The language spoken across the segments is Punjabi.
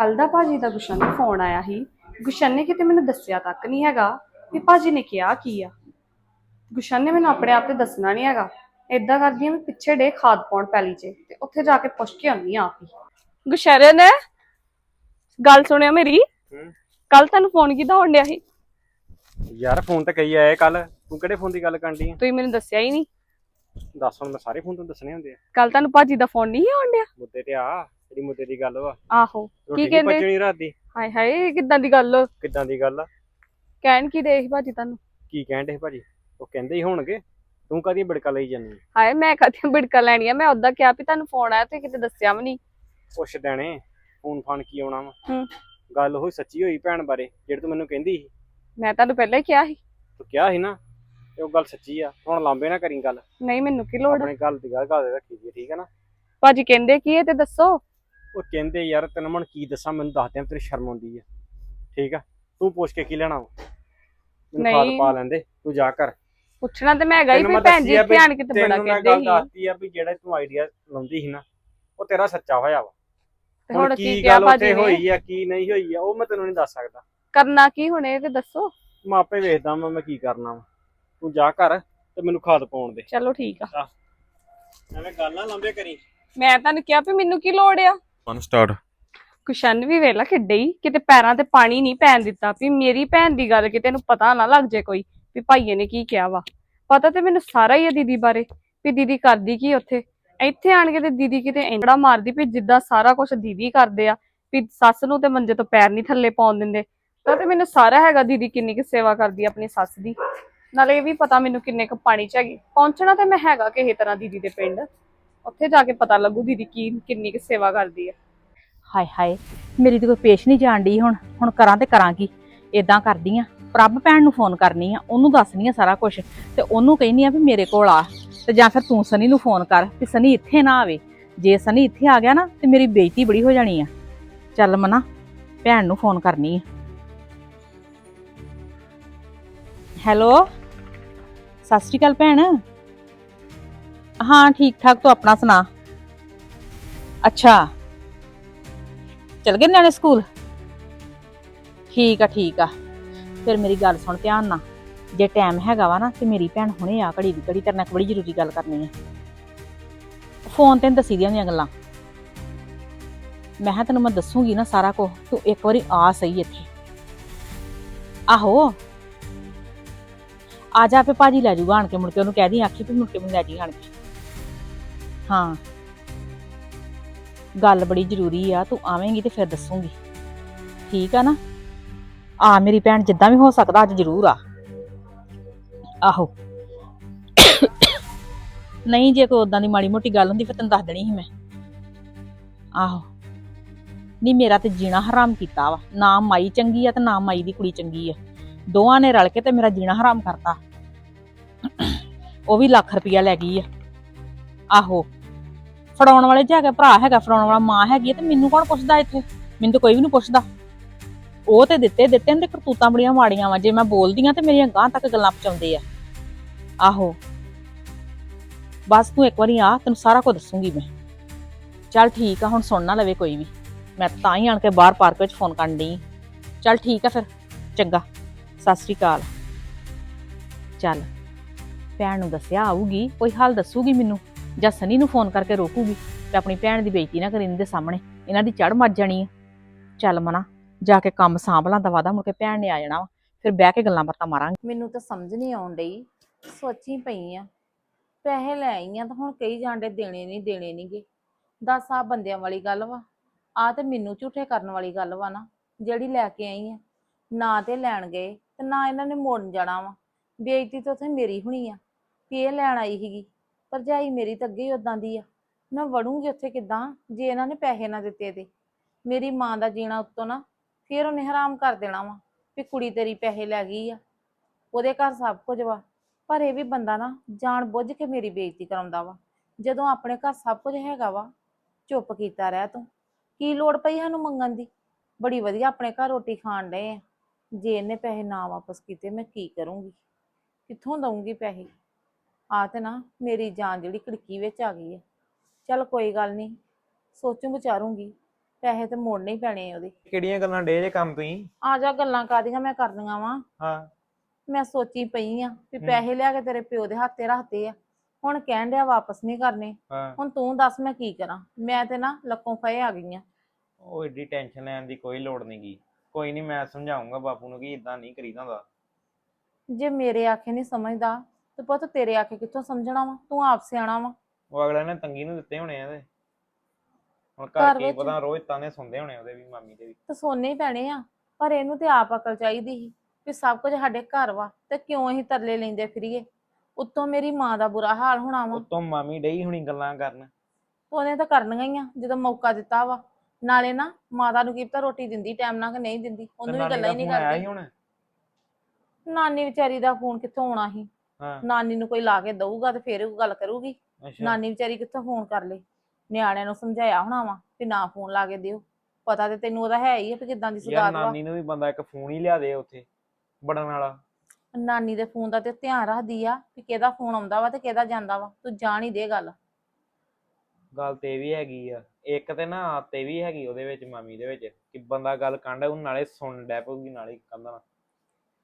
ਕੱਲ ਦਾ ਭਾਜੀ ਦਾ ਗੁਸ਼ਨ ਨੂੰ ਫੋਨ ਆਇਆ ਸੀ। ਗੁਸ਼ਨ ਨੇ ਕਿਤੇ ਮੈਨੂੰ ਦੱਸਿਆ ਤੱਕ ਨਹੀਂ ਹੈਗਾ ਵੀ ਭਾਜੀ ਨੇ ਕਿਹਾ ਕੀ ਆ। ਗੁਸ਼ਨ ਨੇ ਮੈਨੂੰ ਆਪਣੇ ਆਪ ਤੇ ਦੱਸਣਾ ਨਹੀਂ ਹੈਗਾ। ਏਦਾਂ ਕਰਦੀ ਆ ਮੈਂ ਪਿੱਛੇ ਡੇ ਖਾਦ ਪਾਉਣ ਪੈਲੀ 'ਚ ਤੇ ਉੱਥੇ ਜਾ ਕੇ ਪੁੱਛ ਕੇ ਆਉਂਦੀ ਆ ਆਪ ਹੀ। ਗੁਸ਼ਰਨ ਗੱਲ ਸੁਣਿਆ ਮੇਰੀ? ਹੂੰ। ਕੱਲ ਤੈਨੂੰ ਫੋਨ ਕਿਦਾ ਹੋਣ ਡਿਆ ਸੀ? ਯਾਰ ਫੋਨ ਤੇ ਕਈ ਆਏ ਕੱਲ ਤੂੰ ਕਿਹੜੇ ਫੋਨ ਦੀ ਗੱਲ ਕਰਦੀ ਆ? ਤੁਸੀਂ ਮੈਨੂੰ ਦੱਸਿਆ ਹੀ ਨਹੀਂ। ਦੱਸ ਹੁਣ ਮੈਂ ਸਾਰੇ ਫੋਨ ਤੋਂ ਦੱਸਣੇ ਹੁੰਦੇ ਆ। ਕੱਲ ਤੁਹਾਨੂੰ ਭਾਜੀ ਦਾ ਫੋਨ ਨਹੀਂ ਆਉਣ ਡਿਆ? ਮੁੱਦੇ ਤੇ ਆ। ਜਿਹੜੀ ਮੁੱਦੇ ਦੀ ਗੱਲ ਵਾ। ਆਹੋ ਰੋਟੀ ਨਹੀਂ ਕਹਿੰਦੇ? ਪਚਣੀ ਰਾਤ ਦੀ? ਹਾਏ ਹਾਏ ਕਿੱਦਾਂ ਦੀ ਗੱਲ? ਕਿੱਦਾਂ ਦੀ ਗੱਲ ਆ? ਕਹਿਣ ਕੀ ਦੇ ਸੀ ਭਾਜੀ ਤੁਹਾਨੂੰ? ਕੀ ਕਹਿੰਦੇ ਭਾਜੀ? ਉਹ ਕਹਿੰਦੇ ਹੀ ਹੋਣਗੇ ਤੂੰ ਕਦੀ ਬੜਕਾ ਲਈ ਜਾਨੀ ਹਾਏ ਮੈਂ ਕਦੇ ਬਿੜਕਾ ਲੈਣੀ ਆ ਮੈਂ ਉਦਾਂ ਕਿਹਾ ਵੀ ਤੁਹਾਨੂੰ ਫੋਨ ਆਇਆ ਤੇ ਕਿਤੇ ਦੱਸਿਆ ਵੀ ਨਹੀਂ। ਪੁੱਛ ਦੇਣੇ ਫੋਨ ਫਾਨ ਕੀ ਆਉਣਾ ਵਾ? ਹੂੰ। ਗੱਲ ਹੋਈ ਸੱਚੀ ਹੋਈ ਭੈਣ ਬਾਰੇ ਜਿਹੜੀ ਤੂੰ ਮੈਨੂੰ ਕਹਿੰਦੀ ਸੀ। ਮੈਂ ਤੁਹਾਨੂੰ ਪਹਿਲਾਂ ਹੀ ਕਿਹਾ ਸੀ। ਤੂੰ ਕਿਹਾ ਸੀ ਨਾ ਉਹ ਗੱਲ ਸੱਚੀ ਆ। ਹੁਣ ਲਾਂਬੇ ਨਾ ਕਰੀ ਗੱਲ। ਨਹੀਂ ਮੈਨੂੰ ਕੀ ਲੋੜ? ਆਪਣੇ ਗੱਲ ਦੀ ਗੱਲ ਘਰ ਰੱਖੀ ਜੀ ਠੀਕ ਹੈ ਨਾ? ਭਾਜੀ ਕਹਿੰਦੇ ਕੀ ਹੈ ਤੇ ਦੱਸੋ। ਉਹ ਕਹਿੰਦੇ ਯਾਰ ਤੈਨੂੰ ਮਨ ਕੀ ਦੱਸਾਂ ਮੈਨੂੰ ਦੱਸ ਦੇ ਤੇਰੀ ਸ਼ਰਮ ਆਉਂਦੀ ਆ। ਠੀਕ ਆ? ਤੂੰ ਪੁੱਛ ਕੇ ਕੀ ਲੈਣਾ ਮੈਨੂੰ ਖਾਦ। ਪਾ ਲੈਂਦੇ ਤੂੰ ਜਾ ਕਰ। ਪੁੱਛਣਾ ਤੇ ਮੈਂ ਤੈਨੂੰ ਵੀ ਭੈਣ ਜੀ ਦੱਸੀ ਆ ਇੱਥੇ ਵੀ ਆਣ ਕੇ ਤੇ ਬੜਾ ਤੈਨੂੰ ਮੈਂ ਕਹਿੰਦੇ ਸੀ। ਦੱਸਤੀ ਆ ਵੀ ਜਿਹੜਾ ਤੂੰ ਆਈਡੀਆ ਲਾਉਂਦੀ ਸੀ ਨਾ ਉਹ ਤੇਰਾ ਸੱਚਾ ਹੋਇਆ ਵਾ। ਹੁਣ ਕੀ ਗੱਲ ਉੱਥੇ ਹੋਈ ਆ ਕੀ ਨਹੀਂ ਹੋਈ ਆ ਉਹ ਮੈਂ ਤੈਨੂੰ ਨਹੀਂ ਦੱਸ ਸਕਦਾ। ਕਰਨਾ ਕੀ ਹੁਣ ਇਹ ਤੇ ਦੱਸੋ। ਮੈਂ ਆਪੇ ਵੇਖਦਾ ਮੈਂ ਮੈਂ ਕੀ ਕਰਨਾ ਵਾ। ਤੂੰ ਜਾ ਕਰ ਤੇ ਮੈਨੂੰ ਖਾਦ ਪਾਉਣ ਦੇ। ਚਲੋ ਠੀਕ ਆ। ਐਵੇਂ ਗੱਲ ਨਾ ਲੰਬੇ ਕਰੀ। ਮੈਂ ਤੁਹਾਨੂੰ ਕਿਹਾ ਵੀ ਮੈਨੂੰ ਕੀ ਲੋੜ ਆ? ਮਨ ਸਟਾਰਟ ਕੁਸ਼ਨ ਵੀ ਵੇਲਾ ਖਿੱਡੇ ਹੀ, ਕਿਤੇ ਪੈਰਾਂ ਤੇ ਪਾਣੀ ਨਹੀਂ ਪੈਣ ਦਿੱਤਾ। ਵੀ ਮੇਰੀ ਭੈਣ ਦੀ ਗੱਲ ਕਿਤੇ ਨੂੰ ਪਤਾ ਨਾ ਲੱਗ ਜੇ ਕੋਈ, ਵੀ ਭਾਈਏ ਨੇ ਕੀ ਕਿਹਾ ਵਾ। ਪਤਾ ਤੇ ਮੈਨੂੰ ਸਾਰਾ ਹੀ ਆ ਦੀਦੀ ਬਾਰੇ, ਵੀ ਦੀਦੀ ਕਰਦੀ ਕੀ ਉੱਥੇ। ਇੱਥੇ ਆਣ ਕੇ ਤੇ ਦੀਦੀ ਕਿਤੇ ਇੰਨਾ ਮਾਰਦੀ ਵੀ ਜਿੱਦਾਂ ਸਾਰਾ ਕੁਝ ਦੀਦੀ ਕਰਦੇ ਆ, ਵੀ ਸੱਸ ਨੂੰ ਤੇ ਮੰਜੇ ਤੋਂ ਪੈਰ ਨਹੀਂ ਥੱਲੇ ਪਾਉਣ ਦਿੰਦੇ। ਤਾਂ ਤੇ ਮੈਨੂੰ ਸਾਰਾ ਹੈਗਾ ਦੀਦੀ ਕਿੰਨੀ ਕੁ ਸੇਵਾ ਕਰਦੀ ਆ ਆਪਣੀ ਸੱਸ ਦੀ। ਨਾਲੇ ਇਹ ਵੀ ਪਤਾ ਮੈਨੂੰ ਕਿੰਨੇ ਕੁ ਪਾਣੀ ਚ ਹੈਗੀ। ਪਹੁੰਚਣਾ ਤੇ ਮੈਂ ਹੈਗਾ ਕਿਸੇ ਤਰ੍ਹਾਂ ਦੀਦੀ ਦੇ ਪਿੰਡ। ਉੱਥੇ ਜਾ ਕੇ ਪਤਾ ਲੱਗੂ ਦੀਦੀ ਕੀ, ਕਿੰਨੀ ਕੁ ਸੇਵਾ ਕਰਦੀ ਹੈ ਹਾਏ ਹਾਏ, ਮੇਰੀ ਤੇ ਕੋਈ ਪੇਸ਼ ਨਹੀਂ ਜਾਣ ਡਈ ਹੁਣ। ਹੁਣ ਕਰਾਂ ਤੇ ਕਰਾਂ ਕੀ? ਇਦਾਂ ਕਰਦੀ ਆ। ਪ੍ਰਭ ਭੈਣ ਨੂੰ ਫੋਨ ਕਰਨੀ ਆ, ਉਹਨੂੰ ਦੱਸਣੀ ਆ ਸਾਰਾ ਕੁਝ ਤੇ ਉਹਨੂੰ ਕਹਿੰਦੀ ਆ ਵੀ ਮੇਰੇ ਕੋਲ ਆ। ਤੇ ਜਾਂ ਫਿਰ ਤੂੰ ਸਨੀ ਨੂੰ ਫੋਨ ਕਰ ਕਿ ਸਨੀ ਇੱਥੇ ਨਾ ਆਵੇ। ਜੇ ਸਨੀ ਇੱਥੇ ਆ ਗਿਆ ਨਾ, ਤੇ ਮੇਰੀ ਬੇਇੱਜ਼ਤੀ ਬੜੀ ਹੋ ਜਾਣੀ ਆ। ਚੱਲ ਮਨਾ, ਭੈਣ ਨੂੰ ਫੋਨ ਕਰਨੀ ਆ। ਹੈਲੋ? ਸਤਿ ਸ਼੍ਰੀ ਅਕਾਲ ਭੈਣ। ਹਾਂ ਠੀਕ ਠਾਕ ਤੂੰ ਆਪਣਾ ਸੁਣਾ? ਅੱਛਾ। ਚਲ ਗਏ ਨਿਆਣੇ ਸਕੂਲ? ਠੀਕ ਆ ਠੀਕ ਆ। ਫਿਰ ਮੇਰੀ ਗੱਲ ਸੁਣ ਧਿਆਨ ਨਾਲ। ਜੇ ਟਾਈਮ ਹੈਗਾ ਵਾ ਨਾ, ਤੇ ਮੇਰੀ ਭੈਣ ਹੁਣੇ ਆ ਘੜੀ ਦੀ, ਘੜੀ ਤੇਰੇ ਨਾਲ ਇੱਕ ਬੜੀ ਜ਼ਰੂਰੀ ਗੱਲ ਕਰਨੀ ਆ। ਫੋਨ ਤੇ ਦੱਸੀ ਦੀਆਂ ਹੁੰਦੀਆਂ ਗੱਲਾਂ। ਮੈਂ ਕਿਹਾ ਤੈਨੂੰ ਮੈਂ ਦੱਸੂਗੀ ਨਾ ਸਾਰਾ ਕੁਝ ਤੂੰ ਇੱਕ ਵਾਰੀ ਆ ਸਹੀ ਇੱਥੇ। ਆਹੋ। ਆ ਜਾ ਫੇ, ਭਾਜੀ ਲੈ ਜੂਗਾ ਆਣ ਕੇ, ਮੁੜ ਕੇ ਉਹਨੂੰ ਕਹਿ ਦੀ, ਆਖੀ ਤੂੰ ਮੁੜ ਕੇ ਮੈਨੂੰ ਲੈ ਜੀ ਆਣ ਕੇ। ਹਾਂ। ਗੱਲ ਬੜੀ ਜ਼ਰੂਰੀ ਆ, ਤੂੰ ਆਵੇਂਗੀ ਤੇ ਫਿਰ ਦੱਸੂਗੀ। ਠੀਕ ਆ ਨਾ? ਆ ਮੇਰੀ ਭੈਣ ਜਿੱਦਾਂ ਵੀ ਹੋ ਸਕਦਾ ਅੱਜ ਜ਼ਰੂਰ ਆ। ਆਹੋ। ਨਹੀਂ, ਜੇ ਕੋਈ ਉਦਾਂ ਦੀ ਮਾੜੀ ਮੋਟੀ ਗੱਲ ਹੁੰਦੀ ਫਿਰ ਤੈਨੂੰ ਦੱਸ ਦੇਣੀ ਸੀ ਮੈਂ। ਆਹੋ। ਨਹੀਂ, ਮੇਰਾ ਤੇ ਜੀਣਾ ਹਰਾਮ ਕੀਤਾ ਵਾ। ਨਾ ਮਾਈ ਚੰਗੀ ਆ ਤੇ ਨਾ ਮਾਈ ਦੀ ਕੁੜੀ ਚੰਗੀ ਆ। ਦੋਵਾਂ ਨੇ ਰਲ ਕੇ ਤੇ ਮੇਰਾ ਜੀਣਾ ਹਰਾਮ ਕਰਤਾ। ਉਹ ਵੀ ਲੱਖ ਰੁਪਇਆ ਲੈ ਗਈ ਆ। ਆਹੋ। ਫੜਾਉਣ ਵਾਲੇ ਚ ਹੈਗਾ ਭਰਾ ਹੈਗਾ, ਫੜਾਉਣ ਵਾਲਾ ਮਾਂ ਹੈਗੀ ਆ ਤੇ ਮੈਨੂੰ ਕੌਣ ਪੁੱਛਦਾ ਇੱਥੇ? ਮੈਨੂੰ ਤਾਂ ਕੋਈ ਵੀ ਨਹੀਂ ਪੁੱਛਦਾ। ਉਹ ਤੇ ਦਿੱਤੇ ਦਿੱਤੇ ਨੇ ਕਰਤੂਤਾਂ ਬੜੀਆਂ ਮਾੜੀਆਂ ਵਾ। ਜੇ ਮੈਂ ਬੋਲਦੀ ਆ ਤੇ ਮੇਰੀਆਂ ਗਾਂ ਤੱਕ ਗੱਲਾਂ ਪਹੁੰਚਾਉਂਦੇ ਆ। ਆਹੋ। ਬਸ ਤੂੰ ਇੱਕ ਵਾਰੀ ਆ, ਤੈਨੂੰ ਸਾਰਾ ਕੁਝ ਦੱਸੂਗੀ ਮੈਂ। ਚੱਲ ਠੀਕ ਆ, ਹੁਣ ਸੁਣ ਨਾ ਲਵੇ ਕੋਈ ਵੀ। ਮੈਂ ਤਾਂ ਹੀ ਆਣ ਕੇ ਬਾਹਰ ਪਾਰਕ ਵਿੱਚ ਫੋਨ ਕਰਨ ਡਈ। ਚੱਲ ਠੀਕ ਆ ਫਿਰ। ਚੰਗਾ। ਸਤਿ ਸ੍ਰੀ ਅਕਾਲ। ਚੱਲ। ਭੈਣ ਨੂੰ ਦੱਸਿਆ ਆਊਗੀ, ਕੋਈ ਹਾਲ ਦੱਸੂਗੀ ਮੈਨੂੰ? ਜਾਂ ਸਨੀ ਨੂੰ ਫੋਨ ਕਰਕੇ ਰੋਕੂਗੀ ਤੇ ਆਪਣੀ ਭੈਣ ਦੀ ਬੇਇੱਜ਼ਤੀ ਨਾ ਕਰੀ ਇਹਨਾਂ ਦੇ ਸਾਹਮਣੇ। ਇਹਨਾਂ ਦੀ ਚੜ ਮੱਜ ਜਾਣੀ ਆ। ਚੱਲ ਮਨਾ, ਜਾ ਕੇ ਕੰਮ ਸਾਂਭ ਲਾਂ, ਦਵਾ ਦਾ ਮੁੜ ਕੇ ਭੈਣ ਨੇ ਆ ਜਾਣਾ ਵਾ, ਫਿਰ ਬਹਿ ਕੇ ਗੱਲਾਂ ਬਾਤਾਂ ਮਾਰਾਂਗੇ। ਮੈਨੂੰ ਤਾਂ ਸਮਝ ਨਹੀਂ ਆਉਣ ਡਈ, ਸੋਚੀ ਪਈ ਆ। ਪੈਸੇ ਲੈ ਆਈ ਆ ਤਾਂ ਹੁਣ ਕਈ ਜਾਂਡੇ ਦੇਣੇ ਨਹੀਂ, ਦੇਣੇ ਨਹੀਂਗੇ। ਦੱਸ ਆ ਬੰਦਿਆਂ ਵਾਲੀ ਗੱਲ ਵਾ ਆ ਤੇ ਮੈਨੂੰ ਝੂਠੇ ਕਰਨ ਵਾਲੀ ਗੱਲ ਵਾ ਨਾ, ਜਿਹੜੀ ਲੈ ਕੇ ਆਈ ਆ। ਨਾ ਤੇ ਲੈਣ ਗਏ ਤੇ ਨਾ ਇਹਨਾਂ ਨੇ ਮੋੜਨ ਜਾਣਾ ਵਾ। ਬੇਇੱਜ਼ਤੀ ਤਾਂ ਉੱਥੇ ਮੇਰੀ ਹੋਣੀ ਆ, ਵੀ ਇਹ ਲੈਣ ਆਈ ਸੀਗੀ। ਭਰਜਾਈ ਮੇਰੀ ਤਾਂ ਅੱਗੇ ਹੀ ਉਦਾਂ ਦੀ ਆ। ਮੈਂ ਵੜੂੰਗੀ ਉੱਥੇ ਕਿੱਦਾਂ? ਜੇ ਇਹਨਾਂ ਨੇ ਪੈਸੇ ਨਾ ਦਿੱਤੇ ਤੇ। ਮੇਰੀ ਮਾਂ ਦਾ ਜੀਣਾ ਉੱਤੋਂ ਨਾ, ਫਿਰ ਉਹਨੇ ਹਰਾਮ ਕਰ ਦੇਣਾ ਵਾ ਵੀ ਕੁੜੀ ਤੇਰੀ ਪੈਸੇ ਲੈ ਗਈ ਆ। ਉਹਦੇ ਘਰ ਸਭ ਕੁਝ ਵਾ। ਪਰ ਇਹ ਵੀ ਬੰਦਾ ਨਾ ਜਾਣ ਬੁੱਝ ਕੇ ਮੇਰੀ ਬੇਇੱਜ਼ਤੀ ਕਰਾਉਂਦਾ ਵਾ। ਜਦੋਂ ਆਪਣੇ ਘਰ ਸਭ ਕੁਝ ਹੈਗਾ ਵਾ, ਚੁੱਪ ਕੀਤਾ ਰਹਿ ਤੂੰ। ਕੀ ਲੋੜ ਪਈ ਸਾਨੂੰ ਮੰਗਣ ਦੀ? ਬੜੀ ਵਧੀਆ ਆਪਣੇ ਘਰ ਰੋਟੀ ਖਾਣ ਡਏ ਆ। ਜੇ ਇਹਨੇ ਪੈਸੇ ਨਾ ਵਾਪਸ ਕੀਤੇ, ਮੈਂ ਕੀ ਕਰੂੰਗੀ? ਕਿੱਥੋਂ ਦਊਂਗੀ ਪੈਸੇ? ਆ ਤੇ ਨਾ ਮੇਰੀ ਜਾਨ ਜਿਹੜੀ ਖਿੜਕੀ ਵਿੱਚ ਆ ਗਈ ਹੈ ਚੱਲ ਕੋਈ ਗੱਲ ਨਹੀਂ ਸੋਚੂ ਵਿਚਾਰੂੰਗੀ ਪੈਸੇ ਤੇ ਮੋੜਨੇ ਹੀ ਪੈਣੇ ਆ ਉਹਦੇ। ਕਿਹੜੀਆਂ ਗੱਲਾਂ ਡੇ ਜੇ ਕੰਮ ਤੁਸੀਂ? ਆ ਜਾ ਗੱਲਾਂ ਕਾਦੀਆਂ ਮੈਂ ਕਰਨੀਆਂ ਵਾ। ਹਾਂ। ਮੈਂ ਸੋਚੀ ਪਈ ਆ ਵੀ। ਪੈਸੇ ਲਿਆ ਕੇ ਤੇਰੇ ਪਿਓ ਦੇ ਹੱਥੇ ਰੱਖਤੇ ਆ। ਹੁਣ ਕਹਿਣ ਡਿਆ ਵਾਪਸ ਨਹੀਂ ਕਰਨੇ। ਹਾਂ। ਹੁਣ ਤੂੰ ਦੱਸ ਮੈਂ ਕੀ ਕਰਾਂ? ਮੈਂ ਤੇ ਨਾ ਲੱਕੋਂ ਫਏ ਆ ਗਈ ਆ। ਉਹ ਏਡੀ ਟੈਨਸ਼ਨ ਲੈਣ ਦੀ ਕੋਈ ਲੋੜ ਨਹੀਂ ਗੀ। ਕੋਈ ਨਹੀਂ ਮੈਂ ਸਮਝਾਉਂਗਾ ਬਾਪੂ ਨੂੰ ਕਿ ਇਦਾਂ ਨਹੀਂ ਕਰੀਦਾ ਹੁੰਦਾ। ਜੇ ਮੇਰੇ ਆਖੇ ਨਹੀਂ ਸਮਝਦਾ ਤੇ ਪੁੱਤ ਤੇਰੇ ਆਖੇ ਕਿੱਥੋਂ ਸਮਝਣਾ ਵਾ? ਤੂੰ ਆਪ ਸਿਆਣਾ ਵਾ। ਉਹ ਅਗਲੇ ਨੇ ਤੰਗੀ ਨੂੰ ਦਿੱਤੇ ਹੋਣੇ ਆ ਇਹਦੇ। ਹੁਣ ਘਰ ਘਰ ਕੀ ਵਿੱਚ- ਪਤਾ ਰੋਜ਼ ਤਾਨੇ ਸੁਣਦੇ ਹੋਣੇ ਉਹਦੇ ਵੀ ਮਾਮੀ ਦੇ ਵੀ। ਤੇ ਸੋਨੇ ਹੀ ਪੈਣੇ ਆ ਪਰ ਇਹਨੂੰ ਤੇ ਆਪ ਅਕਲ ਚਾਹੀਦੀ ਸੀ ਵੀ ਸਭ ਕੁਝ ਸਾਡੇ ਘਰ ਵਾ ਤੇ ਕਿਉਂ ਅਸੀਂ ਤਰਲੇ ਲੈਂਦੇ ਫਿਰੀਏ? ਉੱਤੋਂ ਮੇਰੀ ਮਾਂ ਦਾ ਬੁਰਾ ਹਾਲ ਹੋਣਾ ਵਾ। ਉਤੋਂ ਮਾਮੀ ਡਈ ਹੁਣੀ ਗੱਲਾਂ ਕਰਨ। ਉਹਨੇ ਤਾਂ ਕਰਨੀਆਂ ਹੀ ਆ ਜਦੋਂ ਮੌਕਾ ਦਿੱਤਾ ਵਾ। ਨਾਲੇ ਨਾ ਮਾਤਾ ਨੂੰ ਕੀ ਪਤਾ ਰੋਟੀ ਦਿੰਦੀ ਟਾਈਮ ਨਾਲ ਕਿ ਨਹੀਂ ਦਿੰਦੀ ਉਹਨੂੰ ਵੀ ਗੱਲਾਂ ਹੀ ਨਹੀਂ ਕਰਦੀ। ਹੁਣ? ਨਾਨੀ ਵਿਚਾਰੀ ਦਾ ਫੋਨ ਕਿੱਥੋਂ ਆਉਣਾ ਸੀ? ਹਾਂ। ਨਾਨੀ ਨੂੰ ਕੋਈ ਲਾ ਕੇ ਦਊਗਾ ਤੇ ਫੇਰ ਉਹ ਗੱਲ ਕਰੂਗੀ। ਅੱਛਾ। ਨਾਨੀ ਵਿਚਾਰੀ ਕਿੱਥੋਂ ਫੋਨ ਕਰ ਲੇ? ਨਿਆਣਿਆਂ ਨੂੰ ਸਮਝਾਇਆ ਹੋਣਾ ਵਾ ਵੀ ਨਾ ਫੋਨ ਲਾ ਕੇ ਦਿਓ। ਪਤਾ ਤੇ ਤੈਨੂੰ ਉਹਦਾ ਹੈ ਹੀ ਆ ਵੀ ਕਿਦਾਂ ਦੀ ਯਾਰ ਸੁਗਾਤ ਵਾ। ਨਾਨੀ ਨੂੰ ਵੀ ਬੰਦਾ ਇੱਕ ਫੋਨ ਹੀ ਲਿਆ ਦੇ ਉੱਥੇ ਬੜਨ ਵਾਲਾ। ਨਾਨੀ ਦੇ ਫੋਨ ਦਾ ਤੇ ਧਿਆਨ ਰੱਖਦੀ ਆ ਵੀ ਕਿਹਦਾ ਫੋਨ ਆਉਂਦਾ ਵਾ ਤੇ ਕਿਹਦਾ ਜਾਂਦਾ ਵਾ। ਤੂੰ ਜਾਣ ਹੀ ਦੇ ਗੱਲ। ਗੱਲ ਤੇ ਇਹ ਵੀ ਹੈਗੀ ਆ। ਇੱਕ ਤੇ ਨਾ ਆਦਤ ਇਹ ਵੀ ਹੈਗੀ ਉਹਦੇ ਵਿੱਚ ਮਾਮੀ ਦੇ ਵਿੱਚ ਕਿ ਬੰਦਾ ਗੱਲ ਕੰਡ ਉਹ ਨਾਲੇ ਸੁਣ ਡੈ ਪਊਗੀ ਨਾਲੇ ਕੰਦਾ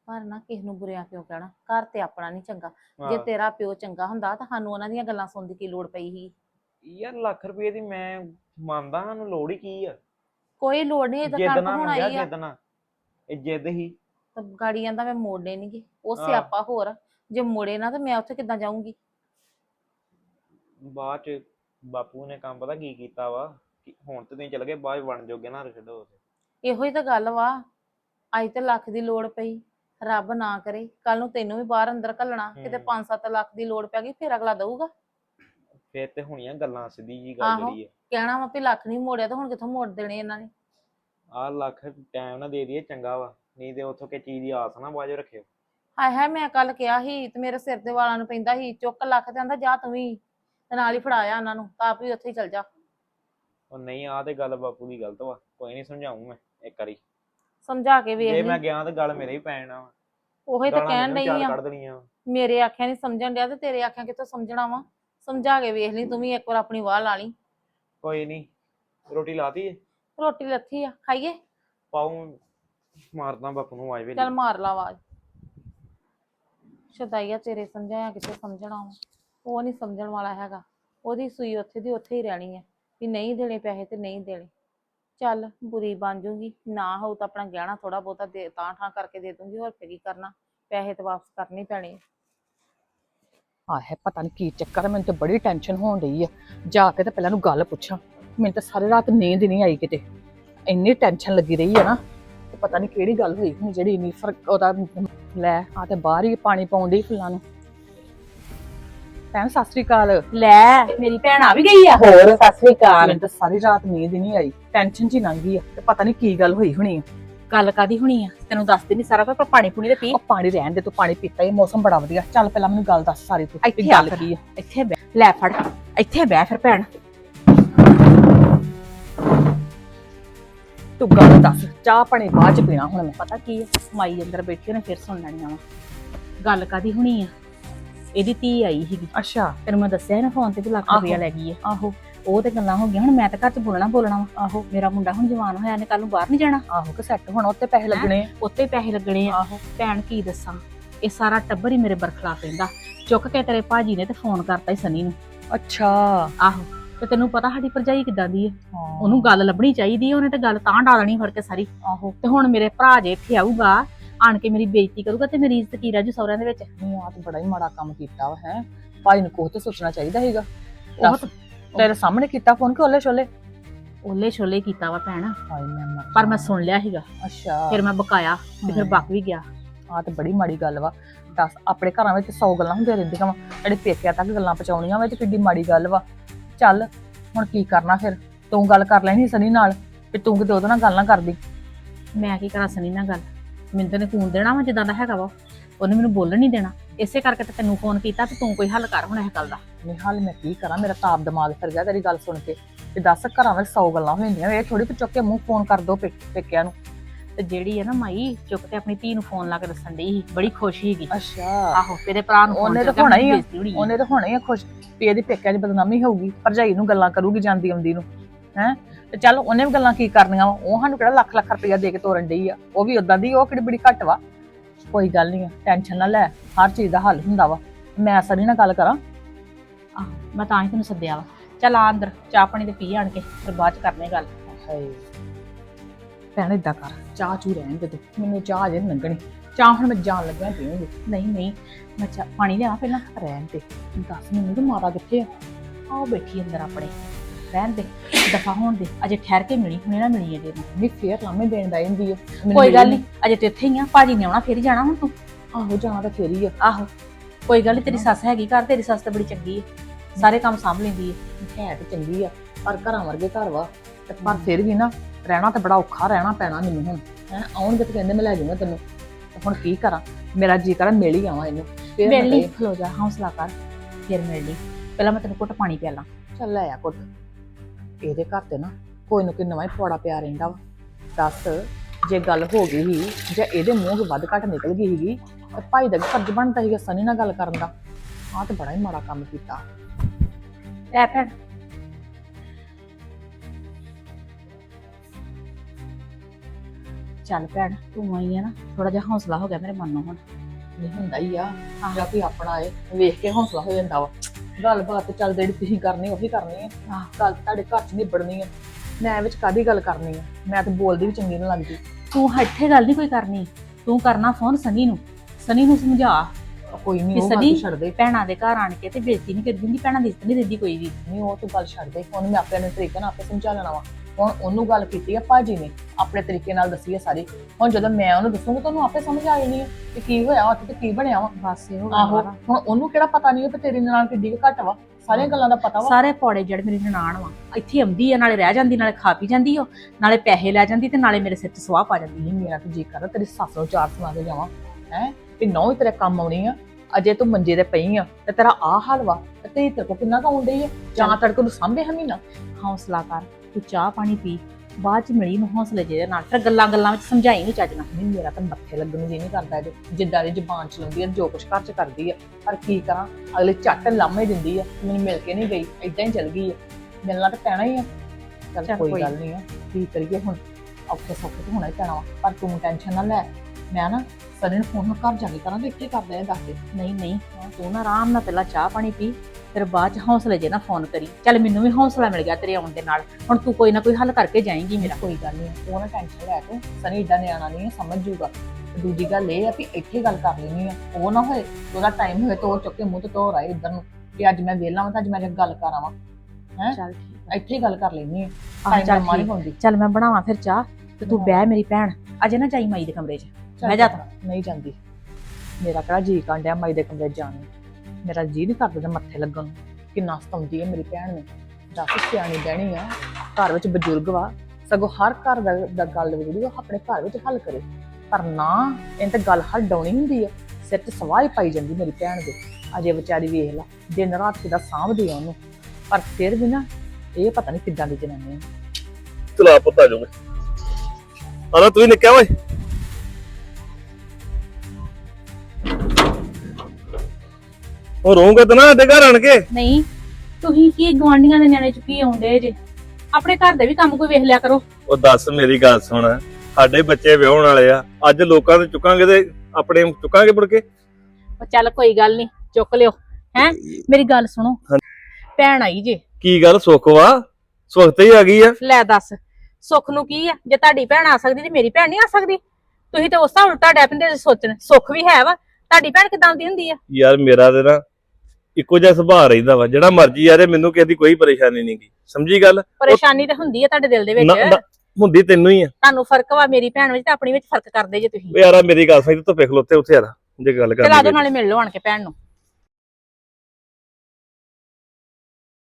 ਪਰ ਨਾ ਕਿਸ ਨੂੰ ਬੁਰਿਆਂ ਕਿਉਂ ਕਹਿਣਾ ਘਰ ਤੇ ਆਪਣਾ ਨਹੀਂ ਚੰਗਾ। ਜੇ ਤੇਰਾ ਪਿਓ ਚੰਗਾ ਹੁੰਦਾ ਤਾਂ ਸਾਨੂੰ ਉਹਨਾਂ ਦੀਆਂ ਗੱਲਾਂ ਸੁਣਨ ਦੀ ਕੀ ਲੋੜ ਪਈ ਸੀ? ਯਾਰ ਲੱਖ ਰੁਪਏ ਦੀ ਮੈਂ ਮੰਨਦਾ ਸਾਨੂੰ ਲੋੜ ਹੀ ਕੀ ਆ? ਕੋਈ ਲੋੜ ਨਹੀਂ ਇਹ ਤਾਂ ਕਣਕ ਹੁਣ ਆਈ ਆ ਜਿੱਦ ਨਾ ਇਹ ਜਿੱਦ ਹੀ। ਤਾਂ ਗਾੜੀ ਜਾਂਦਾ ਮੈਂ ਮੋੜਨੇ ਨਹੀਂਗੇ ਉਹ। ਸਿਆਪਾ ਹੋਰ ਜੇ ਮੋੜੇ ਨਾ ਤਾਂ ਮੈਂ ਉੱਥੇ ਕਿੱਦਾਂ ਜਾਊਂਗੀ? ਬਾਅਦ ਚ ਬਾਪੂ ਨੇ ਕੰਮ ਪਤਾ ਕੀ ਕੀਤਾ ਵਾ? ਕਿ ਹੁਣ ਤੇ ਤੁਸੀਂ ਚਲ ਗਏ ਬਾਅਦ ਚ ਬਣ ਜੋਗੇ ਨਾ ਛੱਡੋ। ਇਹੋ ਹੀ ਤਾਂ ਗੱਲ ਵਾ। ਅੱਜ ਤੇ ਲੱਖ ਦੀ ਲੋੜ ਪਈ। ਰੱਬ ਨਾ ਕਰੇ ਕੱਲ ਨੂੰ ਤੈਨੂੰ ਵੀ ਬਾਹਰ ਅੰਦਰ ਘੱਲਣਾ ਕਿਤੇ ਹੂੰ। 5-7 ਲੱਖ ਦੀ ਲੋੜ ਪੈ ਗਈ ਫਿਰ ਅਗਲਾ ਦਊਗਾ। ਫੇਰ ਤੇ ਹੋਣੀਆਂ ਗੱਲਾਂ ਸਿੱਧੀ ਜੀ ਗੱਲ ਆਹੋ। ਜਿਹੜੀ ਆ। ਕਹਿਣਾ ਵਾ ਵੀ ਲੱਖ ਨਹੀਂ ਮੋੜਿਆ ਤਾਂ ਹੁਣ ਕਿੱਥੋਂ ਮੋੜ ਦੇਣੇ ਇਹਨਾਂ ਨੇ। ਆਹ ਲੱਖ ਟਾਈਮ ਨਾ ਦੇ ਦਈਏ ਚੰਗਾ ਵਾ। ਨਹੀਂ ਤੇ ਉੱਥੋਂ ਕਿ ਚੀਜ਼ ਦੀ ਆਸ ਨਾ ਬਾਜੋ ਰੱਖਿਓ। ਹਾਏ ਹਾਏ ਮੈਂ ਕੱਲ ਕਿਹਾ ਸੀ ਤੇ ਮੇਰੇ ਸਿਰ ਦੇ ਵਾਲਾਂ ਨੂੰ ਪੈਂਦਾ ਸੀ ਚੁੱਕ ਲੱਖ ਤੇ ਆਂਦਾ ਜਾ ਤੂੰ ਵੀ। ਤੇ ਨਾਲ ਹੀ ਫੜਾਇਆ ਉਹਨਾਂ ਨੂੰ ਤਾਂ ਆਪ ਵੀ ਉੱਥੇ ਹੀ ਚਲ ਜਾ। ਉਹ ਨਹੀਂ ਆਹ ਤੇ ਗੱਲ ਬਾਪੂ ਦੀ ਗਲਤ ਵਾ ਕੋਈ ਨਹੀਂ ਸਮਝਾਉਂ ਮੈਂ ਇੱਕ ਵਾਰੀ। ਸਮਝਾ ਕੇ ਜੇ ਵੇਖ ਮੈਂ ਲਈ। ਗਿਆ ਤਾਂ ਗੱਲ ਮੇਰੇ ਹੀ ਪੈਣਾ ਵਾ ਉਹੀ ਤਾਂ ਕਹਿਣ ਡਈ ਆ। ਕੱਢ ਦੇਣੀਆਂ। ਵਾ। ਮੇਰੇ ਆਖਿਆ ਨਹੀਂ ਸਮਝਣ ਡਿਆ ਤੇ ਤੇਰੇ ਆਖਿਆ ਕਿੱਥੋਂ ਸਮਝਣਾ ਵਾ? ਸਮਝਾ ਕੇ ਵੇਖ ਲਈ ਤੂੰ ਵੀ ਇੱਕ ਵਾਰ ਆਪਣੀ ਵਾਹ ਲਾ ਲਈ। ਕੋਈ ਨਹੀਂ ਰੋਟੀ ਲਾਤੀ ਏ? ਰੋਟੀ ਲੱਥੀ ਆ। ਖਾਈਏ? ਪਾਉ ਮਾਰਦਾ ਬਾਪੂ ਨੂੰ ਆਵਾਜ਼ ਵੇਲੇ। ਚੱਲ ਮਾਰ ਲਾ ਆਵਾਜ਼। ਸ਼ਦਾਈਆ ਤੇਰੇ ਸਮਝਾਇਆ ਕਿੱਥੇ ਸਮਝਣਾ ਵਾ? ਉਹ ਨਹੀਂ ਸਮਝਣ ਵਾਲਾ ਹੈਗਾ। ਉਹਦੀ ਸੂਈ ਉੱਥੇ ਦੀ ਉੱਥੇ ਹੀ ਰਹਿਣੀ ਹੈ ਵੀ ਨਹੀਂ ਦੇਣੇ ਪੈਸੇ ਤੇ ਨਹੀਂ ਦੇਣੇ। ਚੱਲ ਬੁਰੀ ਬਣ ਜੂਗੀ, ਨਾ ਹੋਊ ਤਾਂ ਆਪਣਾ ਗਹਿਣਾ ਥੋੜਾ ਬਹੁਤਾ ਦੇ, ਤਾਂ ਠਾਂ ਕਰਕੇ ਦੇ ਦੂੰਗੀ, ਹੋਰ ਫਿਰ ਕੀ ਕਰਨਾ? ਪੈਸੇ ਤੇ ਵਾਪਸ ਕਰਨੇ ਪੈਣੇ ਆ। ਆਹ, ਪਤਾ ਨਹੀਂ ਕੀ ਚੱਕਰ ਹੈ ਮੈਨੂੰ ਤੇ ਬੜੀ ਟੈਨਸ਼ਨ ਹੋਣ ਰਹੀ ਆ। ਜਾ ਕੇ ਤੇ ਪਹਿਲਾਂ ਨੂੰ ਗੱਲ ਪੁੱਛਾਂ। ਮੈਨੂੰ ਤਾਂ ਸਾਰੀ ਰਾਤ ਨੀਂਦ ਨਹੀਂ ਆਈ ਕਿਤੇ। ਇੰਨੀ ਟੈਨਸ਼ਨ ਲੱਗੀ ਰਹੀ ਆ ਨਾ, ਤੇ ਪਤਾ ਨਹੀਂ ਕਿਹੜੀ ਗੱਲ ਹੋਈ ਹੁਣ ਜਿਹੜੀ ਇੰਨੀ ਫ਼ਰਕ ਉਹਦਾ ਲੈ ਆ ਤੇ ਬਾਹਰ ਹੀ ਪਾਣੀ ਪਾਉਣ ਡਈ ਫੁੱਲਾਂ ਨੂੰ। ਭੈਣ ਸਤਿ ਸ੍ਰੀ ਅਕਾਲ। ਲੈ ਮੇਰੀ ਭੈਣ ਆ ਵੀ ਗਈ ਆ। ਹੋਰ? ਸਤਿ ਸ੍ਰੀ ਅਕਾਲ। ਮੈਨੂੰ ਤਾਂ ਸਾਰੀ ਰਾਤ ਨੀਂਦ ਹੀ ਨਹੀਂ ਆਈ। ਟੈਨਸ਼ਨ ਚ ਹੀ ਲੰਘ ਗਈ ਆ ਤੇ ਪਤਾ ਨਹੀਂ ਕੀ ਗੱਲ ਹੋਈ ਹੋਣੀ ਆ। ਗੱਲ ਕਾਦੀ ਹੋਣੀ ਆ? ਤੈਨੂੰ ਦੱਸਦੀ ਨਹੀਂ ਸਾਰਾ ਕੁਝ ਪਰ ਪਾਣੀ ਪੂਣੀ ਤੇ ਪੀ। ਉਹ ਪਾਣੀ ਰਹਿਣ ਦੇ ਤੂੰ ਪਾਣੀ ਪੀਤਾ ਇਹ ਮੌਸਮ ਬੜਾ ਵਧੀਆ। ਚੱਲ ਪਹਿਲਾਂ ਮੈਨੂੰ ਗੱਲ ਦੱਸ ਸਾਰੀ ਤੂੰ ਵੀ ਇੱਥੇ ਗੱਲ ਆ ਕੀ ਆ। ਇੱਥੇ ਬਹਿ ਲੈ ਫੜ ਇੱਥੇ ਬਹਿ ਫਿਰ ਭੈਣ। ਤੂੰ ਗੱਲ ਦੱਸ ਚਾਹ ਪਾਣੀ ਬਾਅਦ ਚ ਪੀਣਾ ਹੁਣ ਮੈਂ। ਪਤਾ ਕੀ ਆ ਮਾਈ ਅੰਦਰ ਬੈਠੀ ਉਹਨੇ ਫਿਰ ਸੁਣ ਲੈਣੀਆਂ ਵਾ। ਗੱਲ ਕਾਦੀ ਹੋਣੀ ਆ? ਇਹਦੀ ਧੀ ਆਈ ਸੀਗੀ। ਅੱਛਾ। ਤੈਨੂੰ ਮੈਂ ਦੱਸਿਆ ਨਾ ਫੋਨ ਤੇ ਵੀ ਲੱਖ ਆਹੋ। ਰੁਪਇਆ ਲੈ ਗਈ ਆ। ਆਹੋ। ਉਹ ਤੇ ਗੱਲਾਂ ਹੋ ਗਈਆਂ ਹੁਣ ਮੈਂ ਤਾਂ ਘਰ ਚ ਬੋਲਣਾ ਬੋਲਣਾ ਵਾ। ਆਹੋ। ਮੇਰਾ ਮੁੰਡਾ ਹੁਣ ਜਵਾਨ ਹੋਇਆ ਨੇ ਕੱਲ ਨੂੰ ਬਾਹਰ ਨਹੀਂ ਜਾਣਾ। ਆਹੋ ਕਿ ਸੈੱਟ ਹੁਣ ਉੱਤੇ ਪੈਸੇ ਲੱਗਣੇ ਆ। ਉੱਤੇ ਪੈਸੇ ਲੱਗਣੇ ਆ। ਆਹੋ। ਭੈਣ ਕੀ ਦੱਸਾਂ? ਇਹ ਸਾਰਾ ਟੱਬਰ ਹੀ ਮੇਰੇ ਬਰਖਲਾ ਪੈਂਦਾ। ਚੁੱਕ ਕੇ ਤੇਰੇ ਭਾਜੀ ਨੇ ਤੇ ਫੋਨ ਕਰਤਾ ਹੀ ਸਨੀ ਨੂੰ। ਅੱਛਾ। ਆਹੋ। ਤੇ ਤੈਨੂੰ ਪਤਾ ਸਾਡੀ ਭਰਜਾਈ ਕਿਦਾਂ ਦੀ ਆ? ਹਾਂ। ਉਹਨੂੰ ਗੱਲ ਲੱਭਣੀ ਚਾਹੀਦੀ ਆ, ਉਹਨੇ ਤੇ ਗੱਲ ਤਾਂ ਡਾਲਣੀ ਫੜ ਕੇ ਸਾਰੀ। ਆਹੋ। ਤੇ ਹੁਣ ਮੇਰੇ ਭਰਾ ਜੇ ਇੱਥੇ ਆਊਗਾ ਆਣ ਕੇ ਮੇਰੀ ਬੇਇੱਜ਼ਤੀ ਕਰੂਗਾ ਤੇ ਮੇਰੀ ਇੱਜ਼ਤ ਕੀ ਰਹਿ ਜੂ ਸਹੁਰਿਆਂ ਦੇ ਵਿੱਚ? ਨਹੀਂ ਆ ਤਾਂ ਬੜਾ ਹੀ ਮਾੜਾ ਕੰਮ ਕੀਤਾ ਵਾ ਹੈ। ਭਾਈ ਨੂੰ ਕੋਹ ਤੇ ਸੋਚਣਾ ਚਾਹੀਦਾ ਹੈਗਾ ਦੱਸ, ਤੇਰੇ ਸਾਹਮਣੇ ਕੀਤਾ ਫੋਨ ਕਿ ਓਲੇ ਛੋਲੇ ਓਲੇ ਛੋਲੇ ਕੀਤਾ ਵਾ ਭੈਣ। ਹਾਏ ਮੈਂ ਮਰ ਪਰ ਮੈਂ ਸੁਣ ਲਿਆ ਸੀਗਾ। ਅੱਛਾ। ਫਿਰ ਮੈਂ ਬਕਾਇਆ ਤੇ ਫਿਰ। ਬਕ ਵੀ ਗਿਆ। ਆ ਤੇ ਬੜੀ ਮਾੜੀ ਗੱਲ ਵਾ। ਦੱਸ ਆਪਣੇ ਘਰਾਂ ਵਿੱਚ 100 ਗੱਲਾਂ ਹੁੰਦੀਆਂ ਰਹਿੰਦੀਆਂ ਵਾ। ਜਿਹੜੇ ਪੇਕਿਆਂ ਤੱਕ ਗੱਲਾਂ ਪਹੁੰਚਾਉਣੀਆਂ ਵਾ ਤੇ ਕਿੱਡੀ ਮਾੜੀ ਗੱਲ ਵਾ। ਚੱਲ ਹੁਣ ਕੀ ਕਰਨਾ ਫਿਰ? ਤੂੰ ਗੱਲ ਕਰ ਲੈਣੀ ਸਨੀ ਨਾਲ ਤੇ ਤੂੰ ਕਿਤੇ ਉਹਦੇ ਨਾਲ ਗੱਲ ਨਾ ਕਰਦੀ। ਮੈਂ ਕੀ ਕਰਾਂ ਸਨੀ ਨਾਲ ਗੱਲ? ਮਿੰਦਰ ਨੇ ਫੋਨ ਦੇਣਾ ਵਾ ਜਿੱਦਾਂ ਦਾ ਹੈਗਾ ਵਾ। ਉਹਨੇ ਮੈਨੂੰ ਬੋਲਣ ਨਹੀਂ ਦੇਣਾ। ਇਸੇ ਕਰਕੇ ਤੇ ਤੈਨੂੰ ਫੋਨ ਕੀਤਾ ਤੇ ਤੂੰ ਕੋਈ ਹੱਲ ਕਰ ਹੁਣ ਇਹ ਗੱਲ ਦਾ। ਨਿਹਾਲ ਮੈਂ ਕੀ ਕਰਾਂ? ਮੇਰਾ ਤਾਂ ਆਪ ਦਿਮਾਗ ਫਿਰ ਗਿਆ ਤੇਰੀ ਗੱਲ ਸੁਣ ਕੇ। ਤੇ ਦੱਸ ਘਰਾਂ ਵਿੱਚ 100 ਗੱਲਾਂ ਹੋ ਜਾਂਦੀਆਂ ਇਹ ਥੋੜੀ ਚੁੱਕ ਕੇ ਮੂੰਹ ਫੋਨ ਕਰ ਦੋ ਪੇਕਿਆਂ ਨੂੰ। ਤੇ ਜਿਹੜੀ ਹੈ ਨਾ ਮਾਈ ਚੁੱਕ ਤੇ ਆਪਣੀ ਧੀ ਨੂੰ ਫੋਨ ਲਾ ਕੇ ਦੱਸਣ ਡਈ ਸੀ। ਬੜੀ ਖੁਸ਼ ਸੀਗੀ। ਅੱਛਾ। ਆਹੋ ਤੇਰੇ ਭਰਾ ਨੂੰ ਉਹਨੇ ਤਾਂ ਹੋਣਾ ਹੀ। ਉਹਨੇ ਤਾਂ ਹੋਣਾ ਹੀ ਖੁਸ਼। ਵੀ ਇਹਦੀ ਪੇਕਿਆਂ 'ਚ ਬਦਨਾਮੀ ਹੋਊਗੀ। ਭਰਜਾਈ ਨੂੰ ਗੱਲਾਂ ਕਰੂਗੀ ਜਾਂਦੀ ਆਉਂਦੀ ਨੂੰ। ਹੈ? ਤੇ ਚੱਲ ਉਹਨੇ ਵੀ ਗੱਲਾਂ ਕੀ ਕਰਨੀਆਂ ਵਾ? ਉਹ ਸਾਨੂੰ ਕਿਹੜਾ ਲੱਖ ਲੱਖ ਰੁਪਇਆ ਦੇ ਕੇ ਤੋਰਨ ਡਈ ਆ? ਉਹ ਵੀ ਉਦਾਂ ਦੀ ਉਹ ਕਿਹੜੀ ਬੜੀ ਘੱਟ ਵਾ? ਕੋਈ ਗੱਲ ਨਹੀਂ ਟੈਨਸ਼ਨ ਨਾ ਲੈ ਹਰ ਚੀਜ਼ ਦਾ ਹੱਲ ਹੁੰਦਾ ਵਾ। ਮੈਂ ਸਰੀ ਨਾਲ ਗੱਲ ਕਰਾਂ? ਆਹੋ ਮੈਂ ਤਾਂ ਹੀ ਤੈਨੂੰ ਸੱਦਿਆ ਵਾ। ਚੱਲ ਆ ਅੰਦਰ ਚਾਹ ਪਾਣੀ ਤੇ ਪੀ ਆਣ ਕੇ ਫਿਰ ਬਾਅਦ ਚ ਕਰਨੇ ਗੱਲ। ਹਾਏ ਭੈਣ ਏਦਾਂ ਕਰ ਚਾਹ ਚੂ ਰਹਿਣ ਦੇ ਤੂੰ ਮੈਨੂੰ ਚਾਹ ਜੇ ਲੰਗਣੀ ਚਾਹ ਹੁਣ ਮੈਂ ਜਾਣ ਲੱਗਿਆ ਪੀਉਂਗੀ ਨਹੀਂ ਨਹੀਂ ਮੈਂ ਚਾਹ ਪਾਣੀ ਲਿਆਵਾਂ ਪਹਿਲਾਂ। ਰਹਿਣ ਤੇ ਦੱਸ ਮੈਨੂੰ ਤੇ ਮਾਤਾ ਕਿੱਥੇ ਆ? ਆਓ ਬੈਠੀ ਅੰਦਰ ਆਪਣੇ। ਰਹਿਣ ਦੇ ਦਫਾ ਹੋਣ ਦੇ ਅਜੇ ਠਹਿਰ ਕੇ ਮਿਲੀ ਹੁਣੇ ਨਾ ਮਿਲੀ ਅਜੇ ਨੂੰ। ਨਹੀਂ ਫੇਰ ਲਾਮੇ ਦੇਣ ਦਾ ਆ। ਕੋਈ ਗੱਲ ਨਹੀਂ ਅਜੇ ਤੇ ਇੱਥੇ ਹੀ ਆ ਭਾਜੀ ਨੇ ਆਉਣਾ ਫਿਰ ਹੀ ਜਾਣਾ ਹੁਣ ਤੂੰ? ਆਹੋ ਜਾਣਾ ਤਾਂ ਫੇਰ ਹੀ ਆ। ਆਹੋ। ਕੋਈ ਗੱਲ ਤੇਰੀ ਸੱਸ ਹੈਗੀ ਘਰ ਤੇਰੀ ਸੱਸ ਤਾਂ ਬੜੀ ਚੰਗੀ ਹੈ ਸਾਰੇ ਕੰਮ ਸਾਂਭ ਲੈਂਦੀ ਹੈ ਹੈ ਤੇ ਚੰਗੀ ਆ ਪਰ ਘਰਾਂ ਵਰਗੇ ਘਰ ਵਾ। ਤੇ ਪਰ ਫਿਰ ਵੀ ਨਾ ਰਹਿਣਾ ਤਾਂ ਬੜਾ ਔਖਾ ਰਹਿਣਾ ਪੈਣਾ ਮੈਨੂੰ ਹੁਣ। ਹੈ ਆਉਣਗੇ ਤੇ ਕਹਿੰਦੇ ਮੈਂ ਲੈ ਜਾਊਂਗਾ ਤੈਨੂੰ। ਤੇ ਹੁਣ ਕੀ ਕਰਾਂ? ਮੇਰਾ ਜੀ ਕਰਾਂ ਮਿਲ ਹੀ ਆਵਾਂ ਇਹਨੂੰ। ਫਿਰ ਮੈਂ ਮਿਲ ਲਈ ਖਲੋ ਜਾ ਹੌਸਲਾ ਕਰ। ਫਿਰ ਮਿਲ ਲਈ। ਪਹਿਲਾਂ ਮੈਂ ਤੈਨੂੰ ਘੁੱਟ ਪਾਣੀ ਪਿਆਲਾਂ ਚੱਲ ਲੈ ਆ ਕੁੱਟ ਇਹਦੇ ਘਰ ਤੇ ਨਾ ਕੋਈ ਨਾ ਕੋਈ ਨਵਾਂ ਹੀ ਪੌੜਾ ਪਿਆ ਰਹਿੰਦਾ ਵਾ। ਦੱਸ ਜੇ ਗੱਲ ਹੋ ਗਈ ਸੀ ਜਾਂ ਇਹਦੇ ਮੂੰਹ 'ਚ ਵੱਧ ਘੱਟ ਨਿਕਲ ਗਈ ਸੀਗੀ ਤੇ ਭਾਈ ਦਾ ਵੀ ਫਰਜ਼ ਬਣਦਾ ਸੀਗਾ ਸਨੀ ਨਾਲ ਗੱਲ ਕਰਨ ਦਾ। ਆਹ ਤੇ ਬੜਾ ਹੀ ਮਾੜਾ ਕੰਮ ਕੀਤਾ। ਐ ਭੈਣ। ਚੱਲ ਭੈਣ ਤੂੰ ਆਈ ਆ ਨਾ ਥੋੜਾ ਜਿਹਾ ਹੌਸਲਾ ਹੋ ਗਿਆ ਮੇਰੇ ਮਨ ਨੂੰ ਹੁਣ। ਨਹੀਂ ਹੁੰਦਾ ਹੀ ਆ ਜਾਂ ਕੋਈ ਆਪਣਾ ਏ ਵੇਖ ਕੇ ਹੌਸਲਾ ਹੋ ਜਾਂਦਾ ਵਾ। ਗੱਲਬਾਤ ਚੱਲ ਜਿਹੜੀ ਤੁਸੀਂ ਕਰਨੀ ਉਹੀ ਕਰਨੀ ਹੈ। ਆਹ ਗੱਲ ਤੁਹਾਡੇ ਘਰ 'ਚ ਨਿਬੜਨੀ ਹੈ ਮੈਂ ਵਿੱਚ ਕਾਦੀ ਗੱਲ ਕਰਨੀ ਹੈ ਮੈਂ ਤਾਂ ਬੋਲਦੀ ਵੀ ਚੰਗੀ ਨਹੀਂ ਲੱਗਦੀ। ਤੂੰ ਇੱਥੇ ਗੱਲ ਨਹੀਂ ਕੋਈ ਕਰਨੀ। ਤੂੰ ਕਰਨਾ ਫੋਨ ਸਨੀ ਨੂੰ। ਸਨੀ ਨੂੰ ਸਮਝਾ ਕੋਈ ਨਹੀਂ ਉਹ ਗੱਲ ਸਨੀ- ਤੂੰ ਛੱਡ ਦੇ। ਭੈਣਾਂ ਦੇ ਘਰ ਆਣ ਕੇ ਤੇ ਬੇਇੱਜ਼ਤੀ ਨਹੀਂ ਕਰਦੀ ਹੁੰਦੀ ਭੈਣਾਂ ਦੀ ਇੱਜ਼ਤ ਨਹੀਂ ਦਿੰਦੀ ਕੋਈ ਵੀ। ਨਹੀਂ ਉਹ ਤੂੰ ਗੱਲ ਛੱਡ ਦੇ। ਹੁਣ ਮੈਂ ਆਪਣੇ ਤਰੀਕੇ ਨਾਲ ਆਪੇ ਸਮਝਾ ਲੈਣਾ ਵਾ। ਹੁਣ ਉਹਨੂੰ ਗੱਲ ਕੀਤੀ ਆ ਭਾਜੀ ਨੇ ਆਪਣੇ ਤਰੀਕੇ ਨਾਲ ਦੱਸੀ ਹੈ ਸਾਰੀ। ਹੁਣ ਜਦੋਂ ਮੈਂ ਉਹਨੂੰ ਦੱਸੂਗੀ ਤੁਹਾਨੂੰ ਆਪੇ ਸਮਝ ਆ ਜਾਣੀ ਹੈ ਕਿ ਕੀ ਹੋਇਆ ਉੱਥੇ ਤੇ ਕੀ ਬਣਿਆ ਵਾ। ਬਸ ਇਹੋ ਆਹੋ ਹੁਣ ਉਹਨੂੰ ਕਿਹੜਾ ਪਤਾ ਨਹੀਂ ਕਿ ਤੇਰੀ ਨਾਲ ਕਿੱਡੀ ਕੁ ਘੱਟ ਵਾ। ਸਾਰੀਆਂ ਗੱਲਾਂ ਦਾ ਪਤਾ ਵਾ। ਸਾਰੇ ਪੌੜੇ ਜਿਹੜੇ ਮੇਰੀ ਨਨਾਣ ਵਾ ਇੱਥੇ ਆਉਂਦੀ ਆ ਨਾਲੇ ਰਹਿ ਜਾਂਦੀ ਨਾਲੇ ਖਾ ਪੀ ਜਾਂਦੀ ਉਹ ਨਾਲੇ ਪੈਸੇ ਲੈ ਜਾਂਦੀ ਤੇ ਨਾਲੇ ਮੇਰੇ ਸਿਰ 'ਚ ਸਵਾਹ ਪਾ ਜਾਂਦੀ ਨਹੀਂ ਮੇਰਾ ਤਾਂ ਜੀ ਕਰਦਾ ਤੇਰੀ ਸੱਸ ਨੂੰ ਚਾਰ ਸੁਣਾ ਕੇ ਜਾਵਾਂ। ਹੈ? ਵੀ ਨੌ ਹੀ ਤੇਰੇ ਕੰਮ ਆਉਣੀ ਆ। ਅਜੇ ਤੂੰ ਮੰਜੇ ਤੇ ਪਈ ਆ ਤੇ ਤੇਰਾ ਆ ਹਾਲ ਵਾ। ਤੇ ਤੇਰੀ ਤੇਰੇ ਕੋ ਕਿੰਨਾ ਕਾਉਣ ਡਈ ਆ? ਜਾਂ ਤੜਕੇ ਨੂੰ ਸਾਂਭੇ ਹਮੀਨਾ? ਹੌਸਲਾ ਕਰ। ਤੂੰ ਚਾਹ ਪਾਣੀ ਪੀ ਬਾਅਦ 'ਚ ਮਿਲੀ ਨੂੰ ਹੌਸਲੇ ਜਿਹਦੇ ਨਾਲ। ਫਿਰ ਗੱਲਾਂ ਗੱਲਾਂ ਵਿੱਚ ਸਮਝਾਈ ਨਹੀਂ ਚੱਜਣਾ ਨਹੀਂ ਮੇਰਾ ਤਾਂ ਮੱਥੇ ਲੱਗਣ ਨੂੰ ਜੀ ਨਹੀਂ ਕਰਦਾ ਇਹਦੇ। ਜਿੱਦਾਂ ਦੀ ਜ਼ਬਾਨ ਚਲਾਉਂਦੀ ਆ ਜੋ ਕੁਛ ਘਰ ਚ ਕਰਦੀ ਆ। ਪਰ ਕੀ ਕਰਾਂ? ਅਗਲੇ ਝੱਟ ਲਾਮੇ ਦਿੰਦੀ ਆ। ਮੈਨੂੰ ਮਿਲ ਕੇ ਨਹੀਂ ਗਈ। ਏਦਾਂ ਹੀ ਚਲ ਗਈ ਆ। ਮਿਲਣਾ ਤਾਂ ਪੈਣਾ ਹੀ ਆ। ਚੱਲ ਕੋਈ ਗੱਲ ਨਹੀਂ ਆ। ਕੀ ਕਰੀਏ ਹੁਣ? ਔਖੇ ਸੌਖੇ ਤਾਂ ਹੋਣਾ ਹੀ ਪੈਣਾ ਪਰ ਤੂੰ ਟੈਨਸ਼ਨ ਨਾ ਲੈ। ਮੈਂ ਨਾ ਸਨੀ ਨੂੰ ਫੋਨ ਘਰ ਜਾ ਕੇ ਕਰਾਂ ਤੇ ਇੱਥੇ ਕਰਦਾ ਇਹ ਦੱਸ ਦੇ। ਨਹੀਂ ਨਹੀਂ। ਤੂੰ ਨਾ ਆਰਾਮ ਨਾਲ ਪਹਿਲਾਂ ਚਾਹ ਪਾਣੀ ਪੀ। ਫਿਰ ਬਾਅਦ 'ਚ ਹੌਸਲੇ ਜੇ ਨਾ ਫੋਨ ਕਰੀ। ਚੱਲ ਮੈਨੂੰ ਵੀ ਹੌਸਲਾ ਮਿਲ ਗਿਆ ਤੇਰੇ ਆਉਣ ਦੇ ਨਾਲ। ਹੁਣ ਤੂੰ ਕੋਈ ਨਾ ਕੋਈ ਹੱਲ ਕਰਕੇ ਜਾਏਂਗੀ ਮੇਰਾ। ਕੋਈ ਗੱਲ ਨਹੀਂ ਉਹ ਨਾ ਟੈਨਸ਼ਨ ਲੈ ਤੂੰ। ਸਨੀ ਏਦਾਂ ਨਿਆਣਾ ਨਹੀਂ ਸਮਝ ਜੂਗਾ। ਦੂਜੀ ਗੱਲ ਇਹ ਆ ਵੀ ਇੱਥੇ ਗੱਲ ਕਰ ਲੈਣੀ ਆ ਉਹ ਨਾ ਹੋਏ ਉਹਦਾ ਟਾਈਮ ਹੋਏ ਤਾਂ ਉਹ ਚੁੱਕ ਕੇ ਮੂੰਹ ਤੋਂ ਤੋਰ ਆਏ ਇੱਧਰ ਨੂੰ ਕਿ ਅੱਜ ਮੈਂ ਵਿਹਲਾ ਹਾਂ ਤਾਂ ਅੱਜ ਮੈਂ ਗੱਲ ਕਰਾਵਾਂ ਚੱਲ ਠੀਕ ਇੱਥੇ ਹੀ ਗੱਲ ਕਰ ਲੈਣੀ ਆ ਆ ਟਾਈਮ ਚੱਲ ਮਾਰੀ ਠੀਕ। ਹੁੰਦੀ। ਚੱਲ ਮੈਂ ਬਣਾਵਾਂ ਫਿਰ ਚਾਹ ਤੇ ਤੂੰ ਬਹਿ ਮੇਰੀ ਭੈਣ। ਅਜੇ ਨਾ ਜਾਈ ਮਾਈ ਦੇ ਕਮਰੇ 'ਚ। ਮੈਂ ਜਾ ਨਹੀਂ ਜਾਂਦੀ। ਮੇਰਾ ਕਿਹੜਾ ਜੀ ਕਾਂਡਿਆ ਮਾਈ ਦੇ ਕਮਰੇ ਜਾਣ ਨੂੰ। ਮੇਰਾ ਜੀ ਨਹੀਂ ਕਰਦਾ ਮੱਥੇ ਲੱਗਣ ਨੂੰ। ਕਿੰਨਾ ਸਤਾਉਂਦੀ ਹੈ ਮੇਰੀ ਭੈਣ ਨੇ। ਦੱਸ ਸਿਆਣੀ ਬਹਿਣੀ ਆ। ਘਰ ਵਿੱਚ ਬਜ਼ੁਰਗ ਵਾ। ਸਗੋਂ ਹਰ ਘਰ ਦਾ ਦਾ ਗੱਲ ਜਿਹੜੀ ਉਹ ਆਪਣੇ ਘਰ ਵਿੱਚ ਹੱਲ ਕਰੇ। ਪਰ ਨਾ ਇਹ ਤਾਂ ਗੱਲ ਹਰ ਹੁੰਦੀ ਆ। ਸਿਰ 'ਚ ਸਵਾਹ ਹੀ ਪਾਈ ਜਾਂਦੀ ਮੇਰੀ ਭੈਣ ਦੇ। ਅਜੇ ਵਿਚਾਰੀ ਵੇਖ ਲਾ। ਦਿਨ ਰਾਤ ਕਿਦਾ ਸਾਂਭਦੀ ਆ ਉਹਨੂੰ। ਪਰ ਫਿਰ ਵੀ ਨਾ, ਇਹ ਪਤਾ ਨਹੀਂ ਕਿੱਦਾਂ ਦੀ ਜਨਾਨੀ ਆ। ਚਲਾ ਪੁੱਤ ਆ ਜਾਊਗਾ। ਆਲਾ ਤੂੰ ਹੀ ਨਿੱਕਿਆ ਓਏ। ਉਹ ਰੋਂਗੇ ਤਾਂ ਨਾ ਸਾਡੇ ਘਰ ਆਣ ਕੇ। ਨਹੀਂ ਤੁਸੀਂ ਕੀ ਗਵਾਂਡੀਆਂ ਦੇ ਨਿਆਣੇ ਚੁੱਕੀ ਆਉਂਦੇ ਜੇ? ਆਪਣੇ ਘਰ ਦੇ ਵੀ ਕੰਮ ਕੋਈ ਵੇਖ ਲਿਆ ਕਰੋ। ਉਹ ਦੱਸ ਮੇਰੀ ਗੱਲ ਸੁਣ। ਸਾਡੇ ਬੱਚੇ ਵਿਆਹਣ ਵਾਲੇ ਆ। ਅੱਜ ਲੋਕਾਂ ਦੇ ਚੁੱਕਾਂਗੇ ਤੇ ਆਪਣੇ ਚੁੱਕਾਂਗੇ ਮੁੜ ਕੇ? ਉਹ ਚੱਲ ਕੋਈ ਗੱਲ ਨਹੀਂ ਚੁੱਕ ਲਿਓ। ਹੈ? ਮੇਰੀ ਗੱਲ ਸੁਣੋ। ਭੈਣ ਆਈ ਜੇ। ਕੀ ਗੱਲ ਸੁੱਖ ਵਾ? ਸੁੱਖ ਤੇ ਹੀ ਆ ਗਈ ਆ। ਲੈ ਦੱਸ ਸੁੱਖ ਨੂੰ ਕੀ ਆ? ਜੇ ਤੁਹਾਡੀ ਭੈਣ ਆ ਸਕਦੀ ਤੇ ਮੇਰੀ ਭੈਣ ਨਹੀਂ ਆ ਸਕਦੀ। ਤੁਸੀਂ ਤੇ ਉਸ ਦਾ ਉਲਟਾ ਡੈ ਪੈਂਦੇ ਜੇ ਸੋਚਣ। ਸੁੱਖ ਵੀ ਹੈ ਵਾ। ਤੁਹਾਡੀ ਭੈਣ ਕਿਦਾਂ ਦੀ ਹੁੰਦੀ ਆ? ਯਾਰ ਮੇਰਾ ਤੇ ਨਾ ਇੱਕੋ ਜਿਹਾ ਸੁਭਾਅ ਰਹਿੰਦਾ ਵਾ ਜਿਹੜਾ ਮਰਜ਼ੀ ਯਾਰੇ ਮੈਨੂੰ ਕਿਸੇ ਦੀ ਕੋਈ ਪਰੇਸ਼ਾਨੀ ਨਹੀਂ ਗੀ। ਸਮਝੀ ਗੱਲ? ਪਰੇਸ਼ਾਨੀ ਤੇ ਹੁੰਦੀ ਆ ਤੁਹਾਡੇ ਦਿਲ ਦੇ ਵਿੱਚ। ਨਾ- ਨਾ, ਹੁੰਦੀ ਤੈਨੂੰ ਹੀ ਆ। ਤੁਹਾਨੂੰ ਫ਼ਰਕ ਵਾ ਮੇਰੀ ਭੈਣ ਵਿੱਚ ਤੇ ਆਪਣੀ ਵਿੱਚ ਫ਼ਰਕ ਕਰਦੇ ਜੇ ਤੁਸੀਂ। ਓ ਯਾਰਾ ਮੇਰੀ ਗੱਲ ਸੁਣ ਤੂੰ ਪਿਖ ਲੋਤੇ ਉੱਥੇ ਯਾਰ ਜੇ ਗੱਲ ਚਲਾ ਦੋ ਕਰਨੀ ਨਾਲੇ ਮਿਲ ਲਓ ਆਣ ਕੇ ਭੈਣ ਨੂੰ।